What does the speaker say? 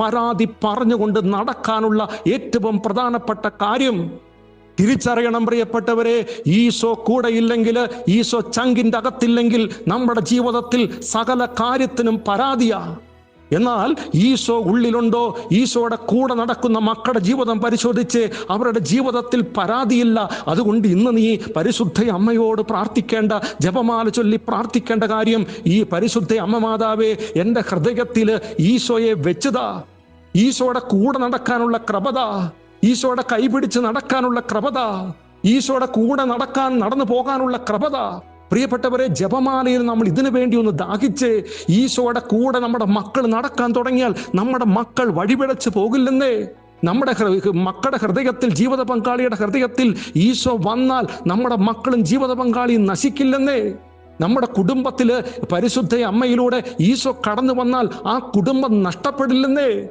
പരാതി പറഞ്ഞുകൊണ്ട് നടക്കാനുള്ള ഏറ്റവും പ്രധാനപ്പെട്ട കാര്യം തിരിച്ചറിയണം പ്രിയപ്പെട്ടവരെ. ഈശോ കൂടെ ഇല്ലെങ്കിൽ ഈശോ ചങ്കിന്റെ അകത്തില്ലെങ്കിൽ നമ്മുടെ ജീവിതത്തിൽ സകല കാര്യത്തിനും പരാതിയാ. എന്നാൽ ഈശോ ഉള്ളിലുണ്ടോ? ഈശോയുടെ കൂടെ നടക്കുന്ന മക്കളുടെ ജീവിതം പരിശോധിച്ച് അവരുടെ ജീവിതത്തിൽ പരാതിയില്ല. അതുകൊണ്ട് ഇന്ന് നീ പരിശുദ്ധ അമ്മയോട് പ്രാർത്ഥിക്കേണ്ട ജപമാല ചൊല്ലി പ്രാർത്ഥിക്കേണ്ട കാര്യം ഈ പരിശുദ്ധ അമ്മ മാതാവേ എന്റെ ഹൃദയത്തിൽ ഈശോയെ വെച്ചതാ. ഈശോയുടെ കൂടെ നടക്കാനുള്ള ക്രമത ഈശോയുടെ കൈപിടിച്ച് നടക്കാനുള്ള ക്രമത ഈശോയുടെ കൂടെ നടക്കാൻ നടന്നു പോകാനുള്ള ക്രമത പ്രിയപ്പെട്ടവരെ ജപമാലയിൽ നമ്മൾ ഇതിനു വേണ്ടി ഒന്ന് ദാഹിച്ച് ഈശോയുടെ കൂടെ നമ്മുടെ മക്കൾ നടക്കാൻ തുടങ്ങിയാൽ നമ്മുടെ മക്കൾ വഴിപിഴച്ച് പോകില്ലെന്നേ. നമ്മുടെ മക്കളുടെ ഹൃദയത്തിൽ ജീവിത പങ്കാളിയുടെ ഹൃദയത്തിൽ ഈശോ വന്നാൽ നമ്മുടെ മക്കളും ജീവിത പങ്കാളിയും നശിക്കില്ലെന്നേ. നമ്മുടെ കുടുംബത്തിൽ പരിശുദ്ധ അമ്മയിലൂടെ ഈശോ കടന്നു വന്നാൽ ആ കുടുംബം നഷ്ടപ്പെടില്ലെന്നേ.